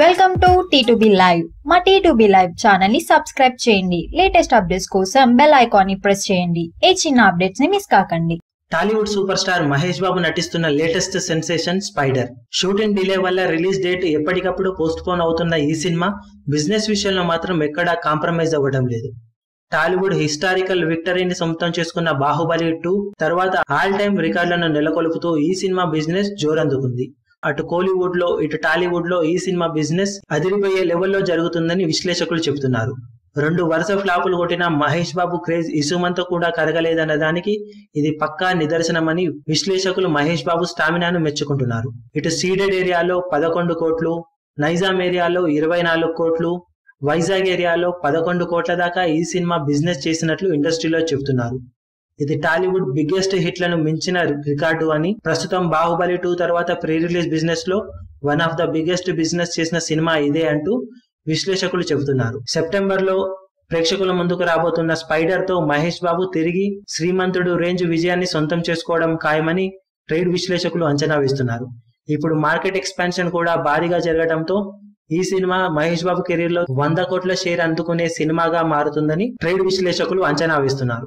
Welcome to T live మా T live ఛానల్ని subscribe చేయండి. లేటెస్ట్ అప్డేట్స్ కోసం బెల్ ఐకాన్ని ప్రెస్ చేయండి. ఏ చిన్న అప్డేట్స్ని మిస్ కాకండి. Tollywood super star Mahesh Babu నటిస్తున్న latest sensation Spyder shooting delay వల్ల రిలీజ్ డేట్ ఎప్పటికప్పుడు పోస్ట్ పోన్ అవుతున్న ఈ సినిమా బిజినెస్ విషయంలో మాత్రం ఎక్కడా కాంప్రమైజ్ అవ్వడం లేదు. టాలీవుడ్ హిస్టారికల్ విక్టరీని సొంతం చేసుకున్న బాహుబలి టూ తర్వాత ఆల్ టైమ్ రికార్డులను నెలకొల్పుతూ ఈ సినిమా బిజినెస్ జోరందుకుంది. అటు కోలీవుడ్లో ఇటు టాలీవుడ్లో ఈ సినిమా బిజినెస్ అదిరిపోయే లెవెల్లో జరుగుతుందని విశ్లేషకులు చెబుతున్నారు. రెండు వరుస ఫ్లాపులు కొట్టిన మహేష్ బాబు క్రేజ్ ఇసుమంతా కూడా కరగలేదన్న దానికి ఇది పక్కా నిదర్శనమని విశ్లేషకులు మహేష్ బాబు స్టామినాను మెచ్చుకుంటున్నారు. ఇటు సీడెడ్ ఏరియాలో పదకొండు కోట్లు నైజాం ఏరియాలో ఇరవై నాలుగు కోట్లు వైజాగ్ ఏరియాలో పదకొండు కోట్ల దాకా ఈ సినిమా బిజినెస్ చేసినట్లు ఇండస్ట్రీలో చెబుతున్నారు. ఇది టాలీవుడ్ బిగ్గెస్ట్ హిట్లను మించిన రికార్డు అని. ప్రస్తుతం బాహుబలి టూ తర్వాత ప్రీ రిలీజ్ బిజినెస్లో one of the biggest business చేసిన సినిమా ఇదే అంటూ విశ్లేషకులు చెబుతున్నారు. సెప్టెంబర్లో ప్రేక్షకుల ముందుకు రాబోతున్న స్పైడర్తో మహేష్ బాబు తిరిగి శ్రీమంతుడు రేంజ్ విజయాన్ని సొంతం చేసుకోవడం ఖాయమని ట్రేడ్ విశ్లేషకులు అంచనా వేస్తున్నారు. ఇప్పుడు మార్కెట్ ఎక్స్పాన్షన్ కూడా భారీగా జరగడంతో ఈ సినిమా మహేష్ బాబు కెరీర్లో వంద కోట్ల షేర్ అందుకునే సినిమాగా మారుతుందని ట్రేడ్ విశ్లేషకులు అంచనా వేస్తున్నారు.